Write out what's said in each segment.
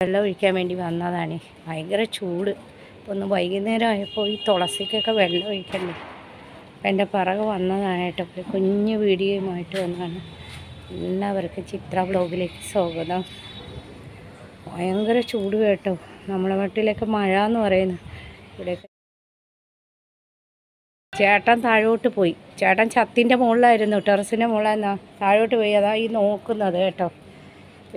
വെള്ളം ഒഴിക്കാൻ വേണ്ടി വന്നതാണ്. ഭയങ്കര ചൂട്. ഇപ്പം ഒന്ന് വൈകുന്നേരം ആയപ്പോൾ ഈ തുളസിക്കൊക്കെ വെള്ളം ഒഴിക്കണ്ടേ? അപ്പം എന്റെ പിറകെ വന്നതാണ് കേട്ടോ. ഒരു കുഞ്ഞ് വീഡിയോയുമായിട്ട് വന്നതാണ്. എല്ലാവർക്കും ചിത്ര ബ്ലോഗിലേക്ക് സ്വാഗതം. ഭയങ്കര ചൂട് കേട്ടോ. നമ്മളെ വീട്ടിലൊക്കെ മഴ എന്ന് പറയുന്നു ഇവിടെ ചേട്ടൻ താഴോട്ട് പോയി. ചേട്ടൻ ചത്തിന്റെ മുകളിലായിരുന്നു ടെറസിന്റെ മുകളിലായിരുന്നു താഴോട്ട് പോയി. അതാ ഈ നോക്കുന്നത് കേട്ടോ.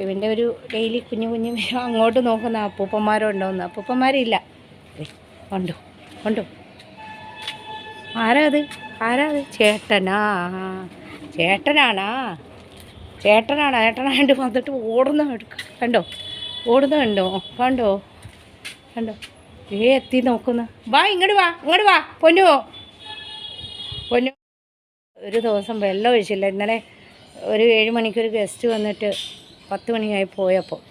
ഇവന്റെ ഒരു ഡെയിലി കുഞ്ഞു കുഞ്ഞു അങ്ങോട്ട് നോക്കുന്ന അപ്പൂപ്പന്മാരുണ്ടോന്ന്. അപ്പൂപ്പന്മാരില്ല. ഉണ്ടോ ഉണ്ടോ ആരാ അത് ആരാ അത് ചേട്ടനാ ചേട്ടനാണാ ചേട്ടനാണ് ചേട്ടനായിട്ട് വന്നിട്ട് ഓടുന്ന കണ്ടോ ഓടുന്ന കണ്ടോ കണ്ടോ കണ്ടോ. ഏ എത്തി നോക്കുന്ന. വാ ഇങ്ങോട്ട് വാ ഇങ്ങോട്ട് വാ പൊന്നു പൊന്നു ഒരു ദിവസം വെള്ളം ഒഴിച്ചില്ല. ഇന്നലെ ഒരു ഏഴ് മണിക്കൊരു ഗസ്റ്റ് വന്നിട്ട് പത്ത് മണിയായി പോയപ്പോൾ.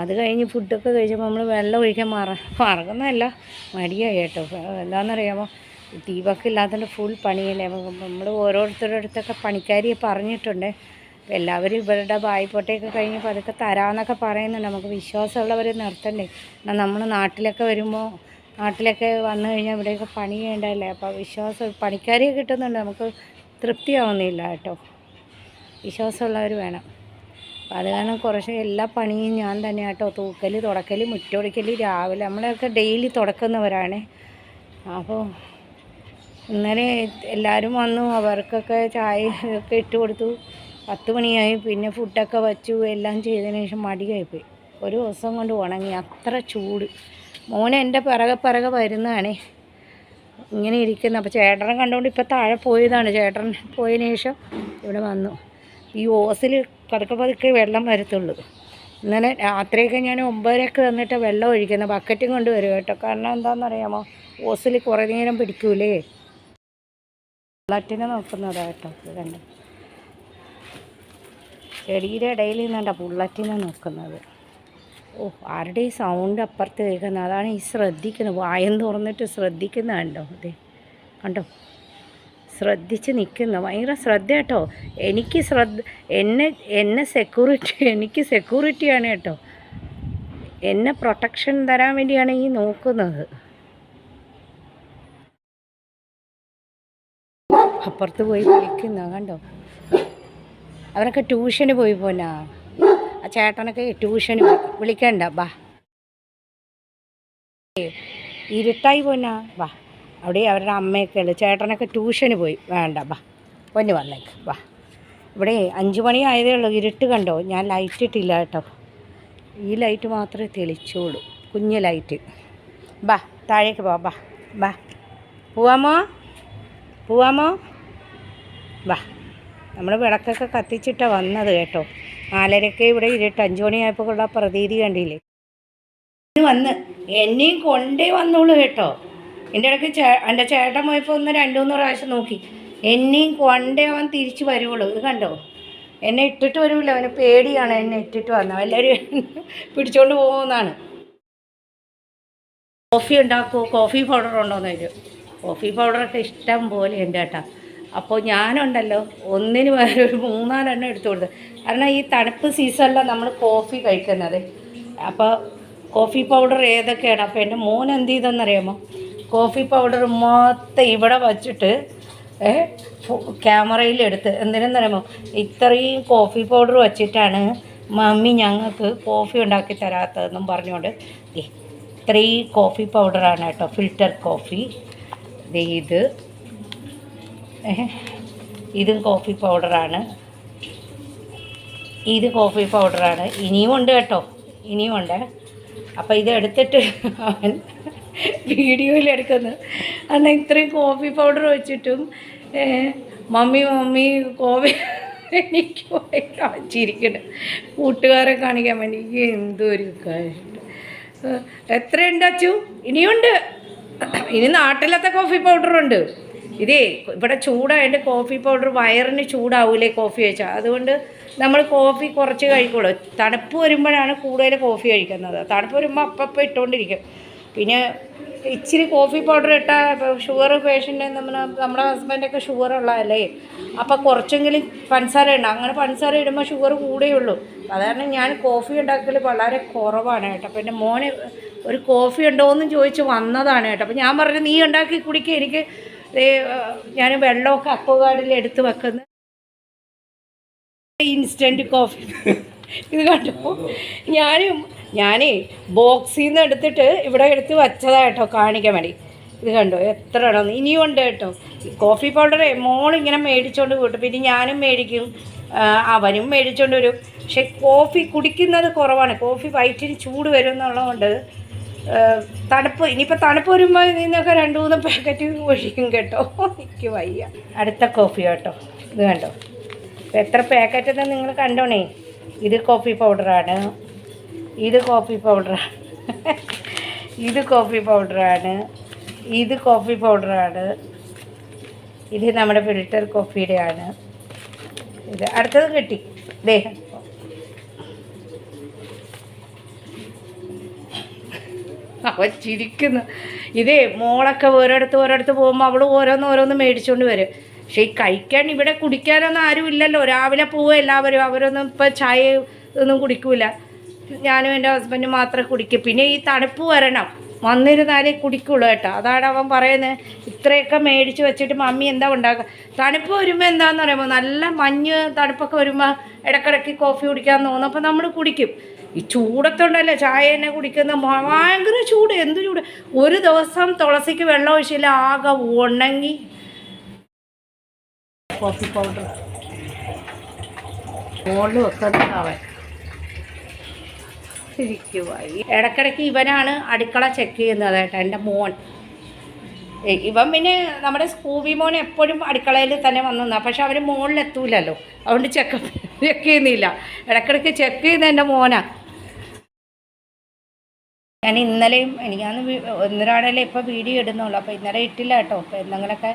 അത് കഴിഞ്ഞ് ഫുഡൊക്കെ കഴിച്ചപ്പോൾ നമ്മൾ വെള്ളം ഒഴിക്കാൻ മറ മറക്കുന്നതല്ല മടിയായി കേട്ടോ. എന്താണെന്നറിയാമോ? ദീപക്ക് ഇല്ലാത്തതിന്റെ ഫുൾ പണിയല്ലേ. നമ്മൾ ഓരോരുത്തരുടെ അടുത്തൊക്കെ പണിക്കാരിയെ പറഞ്ഞിട്ടുണ്ട്. എല്ലാവരും ഇവരുടെ ബായിപ്പോട്ടയൊക്കെ കഴിഞ്ഞ് പതുക്കെ തരാമെന്നൊക്കെ പറയുന്നുണ്ട്. നമുക്ക് വിശ്വാസമുള്ളവർ നിർത്തണ്ടേ. എന്നാൽ നമ്മൾ നാട്ടിലൊക്കെ വരുമ്പോൾ നാട്ടിലൊക്കെ വന്നു കഴിഞ്ഞാൽ ഇവിടെയൊക്കെ പണി ചെയ്യേണ്ടതല്ലേ? അപ്പോൾ വിശ്വാസം പണിക്കാരിയെ കിട്ടുന്നുണ്ട്. നമുക്ക് തൃപ്തിയാവുന്നില്ല കേട്ടോ. വിശ്വാസമുള്ളവർ വേണം. അപ്പം അത് കാരണം കുറച്ച് എല്ലാ പണിയും ഞാൻ തന്നെ കേട്ടോ തൂക്കൽ തുടക്കൽ മുറ്റൊടിക്കൽ രാവിലെ നമ്മളൊക്കെ ഡെയിലി തുടക്കുന്നവരാണ്. അപ്പോൾ ഇന്നലെ എല്ലാവരും വന്നു അവർക്കൊക്കെ ചായ ഒക്കെ ഇട്ട് കൊടുത്തു. പത്ത് മണിയായി പിന്നെ ഫുഡൊക്കെ വച്ചു എല്ലാം ചെയ്തതിന് ശേഷം മടിയായിപ്പോയി ഒരു ദിവസം കൊണ്ട് ഉണങ്ങി അത്ര ചൂട്. മോനെ എന്റെ പിറകെ പിറകെ വരുന്നതാണേ. ഇങ്ങനെ ഇരിക്കുന്നു. അപ്പോൾ ചേട്ടനെ കണ്ടുകൊണ്ട് ഇപ്പോൾ താഴെ പോയതാണ്. ചേട്ടൻ പോയതിന് ശേഷം ഇവിടെ വന്നു. ഈ ഓസിൽ പതുക്കെ പതുക്കെ വെള്ളം വരത്തുള്ളൂ. ഇന്നലെ രാത്രിയൊക്കെ ഞാൻ ഒമ്പതരക്ക് വന്നിട്ട് വെള്ളം ഒഴിക്കുന്ന. ബക്കറ്റും കൊണ്ട് വരും കേട്ടോ. കാരണം എന്താണെന്ന് അറിയാമോ ഓസിൽ കുറേ നേരം പിടിക്കൂലേ? ബുള്ളറ്റിനെ നോക്കുന്നതാ കേട്ടോ. കണ്ടോ? ചെടിയുടെ ഇടയിൽ നിന്നണ്ട പുള്ളറ്റിനെ നോക്കുന്നത്. ഓ ആരുടെ ഈ സൗണ്ട് അപ്പുറത്ത് കേൾക്കുന്നത്? അതാണ് ഈ ശ്രദ്ധിക്കുന്നത്. വായം തുറന്നിട്ട് ശ്രദ്ധിക്കുന്നത് കണ്ടോ? അതെ കണ്ടോ? ശ്രദ്ധിച്ച് നിൽക്കുന്ന ഭയങ്കര ശ്രദ്ധ കേട്ടോ എനിക്ക് ശ്രദ്ധ എന്നെ എന്നെ സെക്യൂരിറ്റി എനിക്ക് സെക്യൂരിറ്റിയാണ് കേട്ടോ. എന്നെ പ്രൊട്ടക്ഷൻ തരാൻ വേണ്ടിയാണ് ഈ നോക്കുന്നത്. അപ്പുറത്ത് പോയി വിളിക്കുന്ന കണ്ടോ? അവനൊക്കെ ട്യൂഷന് പോയി പോനാ ആ ചേട്ടനൊക്കെ ട്യൂഷന് വിളിക്കണ്ട ബാ. ഇരുട്ടായി പോനാ വാ അവിടെ അവരുടെ അമ്മയൊക്കെ ഉള്ളു ചേട്ടനൊക്കെ ട്യൂഷന് പോയി. വേണ്ട ബാ. പൊന്നു വന്നേക്ക് വാ ഇവിടെ അഞ്ച് മണി ആയതേ ഉള്ളൂ. ഇരുട്ട് കണ്ടോ? ഞാൻ ലൈറ്റ് ഇട്ടില്ല കേട്ടോ. ഈ ലൈറ്റ് മാത്രമേ തെളിച്ചോളൂ. കുഞ്ഞ് ലൈറ്റ് ബാ താഴേക്ക് പോ ബാ. ബാ. പോവാമോ പോവാമോ ബാ. നമ്മൾ വിളക്കൊക്കെ കത്തിച്ചിട്ടാണ് വന്നത് കേട്ടോ. നാലരക്കെ ഇവിടെ ഇരുട്ട്. അഞ്ചു മണിയായപ്പോൾ ഉള്ള പ്രതീതി കണ്ടില്ലേ? വന്ന് എന്നെയും കൊണ്ടേ വന്നോളൂ കേട്ടോ. എന്റെ ഇടയ്ക്ക് ചേ എന്റെ ചേട്ടൻ പോയപ്പോൾ ഒന്ന് രണ്ട് മൂന്ന് പ്രാവശ്യം നോക്കി. എന്നെയും കൊണ്ടേ അവൻ തിരിച്ച് വരുവുള്ളൂ. ഇത് കണ്ടോ? എന്നെ ഇട്ടിട്ട് വരില്ല അവന് പേടിയാണ് എന്നെ ഇട്ടിട്ട് വന്നത് എല്ലാവരും പിടിച്ചോണ്ട് പോകുന്നതാണ് കോഫി ഉണ്ടാക്കുമോ കോഫി പൗഡർ ഉണ്ടോയെന്ന് വരും കോഫി പൗഡറൊക്കെ ഇഷ്ടം പോലെ ഉണ്ട് കേട്ടോ. അപ്പോൾ ഞാനുണ്ടല്ലോ ഒന്നിന് വേറെ ഒരു മൂന്നാലെണ്ണം എടുത്തു കൊടുത്തു. കാരണം ഈ തണുപ്പ് സീസണിലാണ് നമ്മൾ കോഫി കഴിക്കുന്നത്. അപ്പോൾ കോഫി പൗഡർ ഏതൊക്കെയാണ്? അപ്പോൾ എന്റെ മോൻ എന്ത് ചെയ്തെന്നറിയാമോ കോഫി പൗഡർ മൊത്തം ഇവിടെ വച്ചിട്ട് ക്യാമറയിലെടുത്ത്. തരുമ്പോൾ ഇത്രയും കോഫി പൗഡർ വച്ചിട്ടാണ് മമ്മി ഞങ്ങൾക്ക് കോഫി ഉണ്ടാക്കി തരാത്തതെന്നും പറഞ്ഞുകൊണ്ട് ഇത്രയും കോഫി പൗഡറാണ് കേട്ടോ ഫിൽറ്റർ കോഫി. ഇത്. ഇതും കോഫി പൗഡറാണ്. ഇത് കോഫി പൗഡറാണ്. ഇനിയും ഉണ്ട് കേട്ടോ ഇനിയും ഉണ്ട്. അപ്പോൾ ഇത് എടുത്തിട്ട് അവൻ വീഡിയോയിൽ എടുക്കുന്നത്. കാരണം ഇത്രയും കോഫി പൗഡർ വെച്ചിട്ടും മമ്മി മമ്മി കോഫി എനിക്ക് ഭയങ്കര ചിരിക്കണം കൂട്ടുകാരെ കാണിക്കാൻ വേണ്ടി എനിക്ക് എന്തൊരു കാര്യം എത്രയുണ്ട് അച്ചു? ഇനിയുണ്ട്. ഇനി നാട്ടിലത്തെ കോഫി പൗഡറുണ്ട് ഇതേ ഇവിടെ ചൂടായതുകൊണ്ട് കോഫി പൗഡർ വയറിന് ചൂടാവൂലേ കോഫി കഴിച്ചാൽ അതുകൊണ്ട് നമ്മൾ കോഫി കുറച്ച് കഴിക്കുള്ളൂ. തണുപ്പ് വരുമ്പോഴാണ് കൂടുതൽ കോഫി കഴിക്കുന്നത്. തണുപ്പ് വരുമ്പോൾ അപ്പം ഇട്ടുകൊണ്ടിരിക്കും പിന്നെ ഇച്ചിരി കോഫി പൗഡർ ഇട്ടാൽ ഷുഗർ പേഷ്യന്റ് നമ്മൾ നമ്മുടെ ഹസ്ബൻഡൊക്കെ ഷുഗർ ഉള്ളതല്ലേ? അപ്പോൾ കുറച്ചെങ്കിലും പഞ്ചസാര ഉണ്ട് അങ്ങനെ പഞ്ചസാര ഇടുമ്പോൾ ഷുഗർ കൂടെയുള്ളൂ. സാധാരണ ഞാൻ കോഫി ഉണ്ടാക്കൽ വളരെ കുറവാണ് കേട്ടോ. അപ്പം എന്റെ മോന് ഒരു കോഫി ഉണ്ടോ എന്ന് ചോദിച്ച് വന്നതാണ് കേട്ടോ. അപ്പം ഞാൻ പറഞ്ഞു നീ ഉണ്ടാക്കി കുടിക്കുക എനിക്ക് ഞാൻ വെള്ളമൊക്കെ അക്വഗാർഡിൽ എടുത്ത് വെക്കുന്ന. Instant coffee. ഇത് കണ്ടു ഞാനും ഞാനേ ബോക്സിൽ നിന്ന് എടുത്തിട്ട് ഇവിടെ എടുത്ത് വെച്ചതായിട്ടോ കാണിക്കാൻ വേണ്ടി. ഇത് കണ്ടോ? എത്ര ഇടം. ഇനിയും ഉണ്ട് കേട്ടോ. കോഫി പൗഡർ മോളിങ്ങനെ മേടിച്ചുകൊണ്ട് കൂട്ടും പിന്നെ ഞാനും മേടിക്കും. അവനും മേടിച്ചുകൊണ്ട് വരും. പക്ഷെ കോഫി കുടിക്കുന്നത് കുറവാണ്. കോഫി വയറ്റിന് ചൂട് വരും എന്നുള്ളതുകൊണ്ട് തണുപ്പ്. ഇനിയിപ്പോൾ തണുപ്പ് വരുമ്പോൾ ഇതിൽ നിന്നൊക്കെ രണ്ട് മൂന്ന് പാക്കറ്റ് ഒഴിക്കും കേട്ടോ. എനിക്ക് വയ്യ. അടുത്ത കോഫി കേട്ടോ. ഇത് കണ്ടോ? എത്ര പാക്കറ്റ് എന്ന് നിങ്ങൾ കണ്ടോണേ? ഇത് കോഫി പൗഡറാണ്. ഇത് കോഫി പൗഡറാണ് ഇത് കോഫി പൗഡറാണ് ഇത് കോഫി പൗഡറാണ് ഇത് നമ്മുടെ ഫിൽറ്റർ കോഫിയുടെ ആണ്. ഇത് അടുത്തത് കിട്ടി. ദേഹം അവൻ ചിരിക്കുന്നു. ഇതേ മോളൊക്കെ ഓരോടത്ത് ഓരോടത്ത് പോകുമ്പോൾ അവൾ ഓരോന്ന് ഓരോന്ന് മേടിച്ചുകൊണ്ട് വരും. പക്ഷേ ഈ കഴിക്കാൻ ഇവിടെ കുടിക്കാനൊന്നും ആരും ഇല്ലല്ലോ രാവിലെ പോവുക എല്ലാവരും. അവരൊന്നും ഇപ്പം ചായ ഒന്നും കുടിക്കൂല. ഞാനും എന്റെ ഹസ്ബൻഡും മാത്രമേ കുടിക്കൂ. പിന്നെ ഈ തണുപ്പ് വരണം. വന്നിരുന്നാലേ കുടിക്കുള്ളൂ കേട്ടോ. അതാണ് അവൻ പറയുന്നത്. ഇത്രയൊക്കെ മേടിച്ച് വെച്ചിട്ട് മമ്മി എന്താ ഉണ്ടാക്കുക തണുപ്പ് വരുമ്പോൾ എന്താണെന്ന് പറയുമ്പോൾ നല്ല മഞ്ഞ് തണുപ്പൊക്കെ വരുമ്പോൾ ഇടക്കിടയ്ക്ക് കോഫി കുടിക്കാൻ തോന്നും. അപ്പോൾ നമ്മൾ കുടിക്കും. ഈ ചൂടത്തുണ്ടല്ലോ. ചായ തന്നെ കുടിക്കുന്ന ഭയങ്കര ചൂട്. എന്ത് ചൂട്? ഒരു ദിവസം തുളസിക്ക് വെള്ളം ഒഴിച്ചില്ല. ആകെ ഉണങ്ങി. കോഫി പൗഡർ മുകളിൽ വെക്കുന്നവൻ ശരിക്കുമായി ഇടക്കിടയ്ക്ക് ഇവനാണ് അടുക്കള ചെക്ക് ചെയ്യുന്നത് കേട്ടോ എന്റെ മോൻ. ഇവൻ പിന്നെ നമ്മുടെ സ്കൂബി മോൻ എപ്പോഴും അടുക്കളയിൽ തന്നെ വന്നു പക്ഷെ അവർ മുകളിലെത്തൂലല്ലോ അതുകൊണ്ട് ചെക്ക് ചെക്ക് ചെയ്യുന്നില്ല. ഇടക്കിടയ്ക്ക് ചെക്ക് ചെയ്യുന്ന എന്റെ മോനാ. ഞാൻ ഇന്നലെയും എനിക്കാന്ന് ഒന്നൊരാളല്ലേ ഇപ്പോൾ വീഡിയോ ഇടുന്നുള്ളൂ. അപ്പോൾ ഇന്നലെ ഇട്ടില്ല കേട്ടോ. അപ്പോൾ എന്തെങ്കിലുമൊക്കെ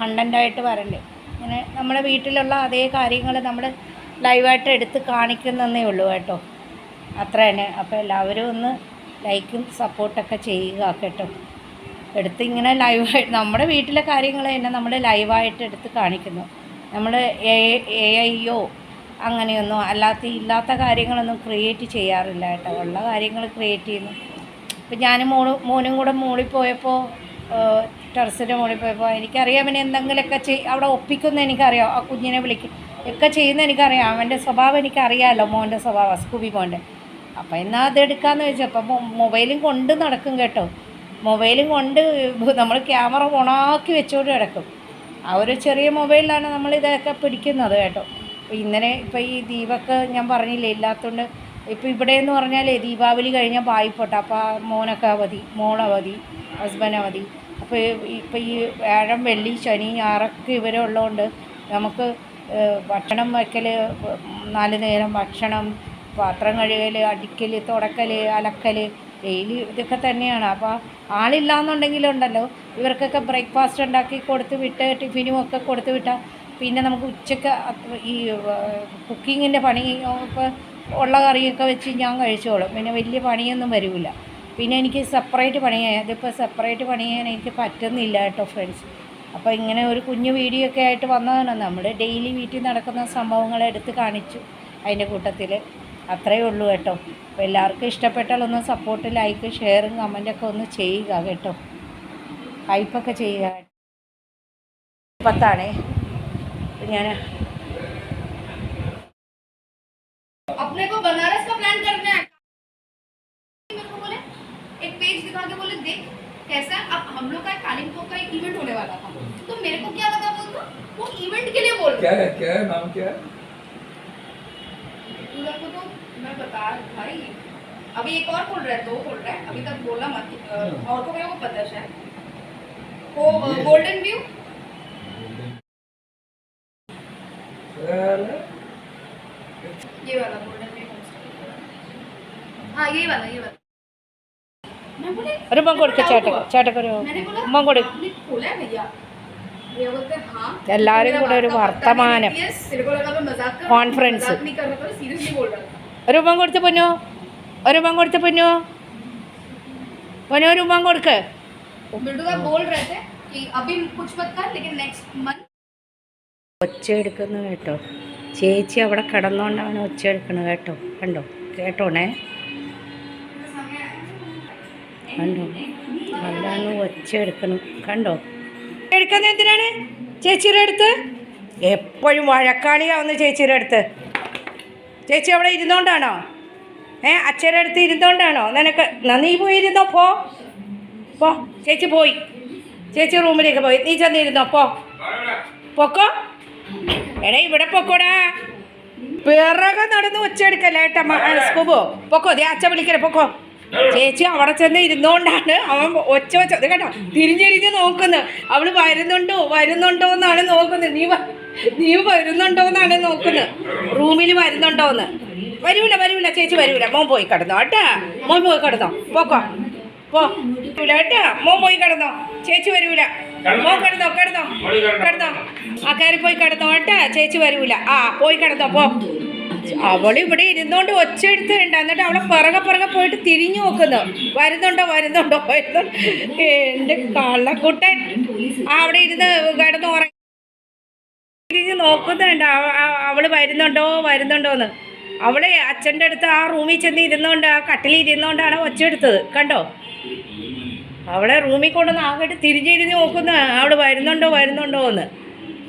കണ്ടന്റായിട്ട് വരണ്ടേ. ഇങ്ങനെ നമ്മുടെ വീട്ടിലുള്ള അതേ കാര്യങ്ങൾ നമ്മൾ ലൈവായിട്ട് എടുത്ത് കാണിക്കുന്നതേ ഉള്ളൂ കേട്ടോ. അത്ര തന്നെ അപ്പോൾ എല്ലാവരും ഒന്ന് ലൈക്കും സപ്പോർട്ടൊക്കെ ചെയ്യുക കേട്ടോ. എടുത്ത് ഇങ്ങനെ ലൈവായിട്ട് നമ്മുടെ വീട്ടിലെ കാര്യങ്ങൾ തന്നെ നമ്മൾ ലൈവായിട്ട് എടുത്ത് കാണിക്കുന്നു. നമ്മൾ എ ഐയോ അങ്ങനെയൊന്നും അല്ലാത്ത ഇല്ലാത്ത കാര്യങ്ങളൊന്നും ക്രിയേറ്റ് ചെയ്യാറില്ല കേട്ടോ. ഉള്ള കാര്യങ്ങൾ ക്രിയേറ്റ് ചെയ്യുന്നു. ഇപ്പം ഞാൻ മോളും മോനും കൂടെ മോളിൽ പോയപ്പോൾ ടെറസിന്റെ മുകളിൽ പോയപ്പോൾ എനിക്കറിയാം പിന്നെ എന്തെങ്കിലുമൊക്കെ ചെയ് അവിടെ ഒപ്പിക്കുന്ന എനിക്കറിയാം. ആ കുഞ്ഞിനെ വിളിക്കും ഒക്കെ ചെയ്യുന്ന എനിക്കറിയാം. അവന്റെ സ്വഭാവം എനിക്കറിയാമല്ലോ മോന്റെ സ്വഭാവം സ്കൂബി മോന്റെ. അപ്പോൾ എന്നാൽ അത് എടുക്കാമെന്ന് അപ്പോൾ മൊബൈലും കൊണ്ട് നടക്കും കേട്ടോ. മൊബൈലും കൊണ്ട് നമ്മൾ ക്യാമറ ഓണാക്കി വെച്ചുകൊണ്ട് കിടക്കും ആ ഒരു ചെറിയ മൊബൈലിലാണ് നമ്മൾ ഇതൊക്കെ പിടിക്കുന്നത് കേട്ടോ. ഇന്നലെ ഇപ്പോൾ ഈ ദീപൊക്കെ ഞാൻ പറഞ്ഞില്ലേ ഇല്ലാത്തതുകൊണ്ട് ഇപ്പോൾ ഇവിടെ എന്ന് പറഞ്ഞാൽ ദീപാവലി കഴിഞ്ഞാൽ പായിപ്പോട്ടെ അപ്പോൾ മോനൊക്കെ അവധി മോളവധി ഹസ്ബൻഡ് അവധി. അപ്പോൾ ഇപ്പോൾ ഈ വ്യാഴം വെള്ളി ശനി ഞായറൊക്കെ ഇവരുള്ളതുകൊണ്ട് നമുക്ക് ഭക്ഷണം വയ്ക്കൽ നാല് നേരം ഭക്ഷണം പാത്രം കഴുകൽ അടിക്കൽ തുടക്കൽ അലക്കൽ ഡെയിലി ഇതൊക്കെ തന്നെയാണ്. അപ്പോൾ ആളില്ലാന്നുണ്ടെങ്കിലുണ്ടല്ലോ ഇവർക്കൊക്കെ ബ്രേക്ക്ഫാസ്റ്റ് ഉണ്ടാക്കി കൊടുത്ത് വിട്ട് ടിഫിനും ഒക്കെ കൊടുത്ത് വിട്ടാൽ പിന്നെ നമുക്ക് ഉച്ചയ്ക്ക് ഈ കുക്കിങ്ങിന്റെ പണി ഇപ്പോൾ ഉള്ള കറിയൊക്കെ വെച്ച് ഞാൻ കഴിച്ചോളും. പിന്നെ വലിയ പണിയൊന്നും വരില്ല പിന്നെ എനിക്ക് സെപ്പറേറ്റ് പണി ഇതിപ്പോൾ സെപ്പറേറ്റ് പണി ചെയ്യാൻ എനിക്ക് പറ്റുന്നില്ല കേട്ടോ ഫ്രണ്ട്സ് അപ്പോൾ ഇങ്ങനെ ഒരു കുഞ്ഞു വീഡിയോ ഒക്കെ ആയിട്ട് വന്നതാണ്. നമ്മൾ ഡെയിലി വീട്ടിൽ നടക്കുന്ന സംഭവങ്ങൾ എടുത്ത് കാണിച്ചു അതിന്റെ കൂട്ടത്തിൽ അത്രയേ ഉള്ളൂ കേട്ടോ അപ്പോൾ എല്ലാവർക്കും ഇഷ്ടപ്പെട്ടാൽ ഒന്ന് സപ്പോർട്ട് ലൈക്ക് ഷെയറും കമൻറ്റൊക്കെ ഒന്ന് ചെയ്യുക കേട്ടോ ഹൈപ്പൊക്കെ ചെയ്യുക പത്താണേ അപ്പോൾ ഞാൻ अपने को बनारस का प्लान करना है मेरे को बोले एक पेज दिखा के बोले देख कैसा है? अब हम लोग का कालिम्पोंग का एक इवेंट होने वाला था तो मेरे को क्या लगा बोल वो इवेंट के लिए बोल क्या है क्या है नाम क्या है उधर को तो मैं बता भाई अभी एक और बोल रहा है दो बोल रहा है अभी तक बोला मत अ, और को मेरे को पता है शायद वो गोल्डन व्यू अरे, ये वाला गोल्डन व्यू हाँ ये वाला ये वाला मैं बोले ഒരു ഉമ്മ കൊടുക്ക ചേട്ടൻ ചേട്ടക്കൊരു मैंने बोला ഉമ്മ കൊടു आपने खोला है भैया भैया बोलते हैं, हाँ എല്ലാവരും मेरा കൂടെ ഒരു बात का पता नहीं വർത്തമാനം है, ഒരു ഉമ്മം കൊടുത്ത് പൊന്നു? ഒരു ഉമ്മം കൊടുത്ത് പൊന്നു? പൊന്നു ഒരു കൊടുക്ക്. ഒച്ച എടുക്കുന്നു കേട്ടോ. ചേച്ചി അവിടെ കിടന്നോണ്ടാണ് ഒച്ച എടുക്കുന്നത് കേട്ടോ. കണ്ടോ? കേട്ടോണേ? കണ്ടോ? അതാണ് ഒച്ച എടുക്കണം. കണ്ടോ? എടുക്കുന്നത് എന്തിനാണ്? ചേച്ചിയുടെ അടുത്ത്? എപ്പോഴും വഴക്കാളിയാവുന്നു ചേച്ചിയുടെ അടുത്ത്. ചേച്ചി അവിടെ ഇരുന്നോണ്ടാണോ? ഏ അച്ഛന്റെ അടുത്ത് ഇരുന്നോണ്ടാണോ? നിനക്ക് നീ പോയി ഇരുന്നോ പോ. പോ. ചേച്ചി പോയി. ചേച്ചി റൂമിലേക്ക് പോയി. നീ ചെന്നിരുന്നോ പോ. പൊക്കോ? എടാ ഇവിടെ പൊക്കോടാ. പിറകെ നടന്ന് ഉച്ചെടുക്കല്ലേ ഏട്ടാ സ്കൂബോ? പൊക്കോ ദേ അച്ഛ വിളിക്കലേ പൊക്കോ. ചേച്ചി അവിടെ ചെന്ന് ഇരുന്നോണ്ടാണ് അവൻ ഒച്ച ഇത് കേട്ടോ തിരിഞ്ഞിരിഞ്ഞ് നോക്കുന്നു. അവൾ വരുന്നുണ്ടോ വരുന്നുണ്ടോ എന്നാണ് നോക്കുന്നത് നീ നീ വരുന്നുണ്ടോ എന്നാണ് നോക്കുന്നത് റൂമിൽ വരുന്നുണ്ടോന്ന്. വരൂല വരൂല ചേച്ചി വരൂല. മോൻ പോയി കിടന്നോ. കേട്ടാ മോൻ പോയി കിടന്നോ. പോക്കോ. പോ. മോൻ പോയി കിടന്നോ. ചേച്ചി വരൂല. മോൻ കിടന്നോ കിടന്നോ കിടന്നോ. ആ കയറി പോയി കിടന്നോ കേട്ടാ ചേച്ചി വരൂല. ആ പോയി കിടന്നോ പോ. അവൾ ഇവിടെ ഇരുന്നോണ്ട് ഒച്ച എടുത്തുണ്ട് എന്നിട്ട് അവളെ പിറകെ പിറകെ പോയിട്ട് തിരിഞ്ഞു നോക്കുന്നു. വരുന്നുണ്ടോ വരുന്നുണ്ടോ വരുന്നുണ്ടോ. എന്റെ കള്ളക്കുട്ടൻ. അവിടെ ഇരുന്ന് കിടന്ന് ഉറങ്ങി. തിരിഞ്ഞ് നോക്കുന്നുണ്ട്. അവ- അവ- അവൾ വരുന്നുണ്ടോ വരുന്നുണ്ടോന്ന് അവളെ അച്ഛന്റെ അടുത്ത് ആ റൂമിൽ ചെന്ന് ഇരുന്നോണ്ട് ആ കട്ടിലിൽ ഇരുന്നോണ്ടാണ് ഒച്ച എടുത്തത്. കണ്ടോ? അവളെ റൂമിൽ കൊണ്ടുവന്ന് ആകട്ട് തിരിഞ്ഞിരുന്ന് നോക്കുന്ന അവൾ വരുന്നുണ്ടോ വരുന്നുണ്ടോ എന്ന്.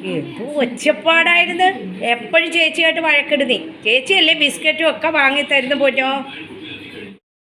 എന്തോ ഒച്ചപ്പാടായിരുന്നു. എപ്പോഴും ചേച്ചിയായിട്ട് വഴക്കിടുന്നേ. ചേച്ചിയല്ലേ ബിസ്ക്കറ്റും ഒക്കെ വാങ്ങി തരുന്ന പോറ്റോ